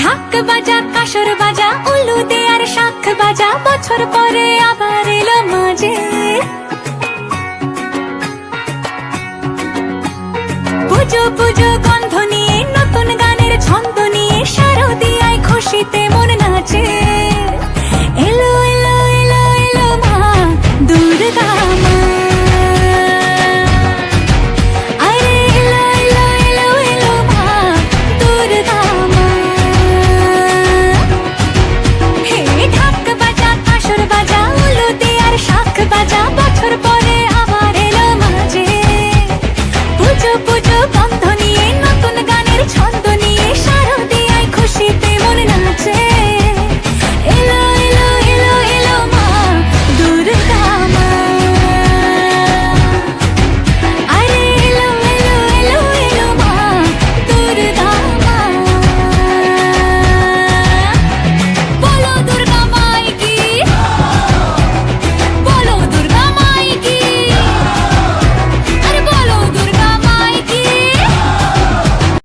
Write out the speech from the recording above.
ঢাক বাজা, কাসর বাজা উলু দে আর শাখ বাজা, বছর পরে আবার এলো মাঝে। পুজো পুজো, গন্ধ নিয়ে নতুন গানের ছন্দ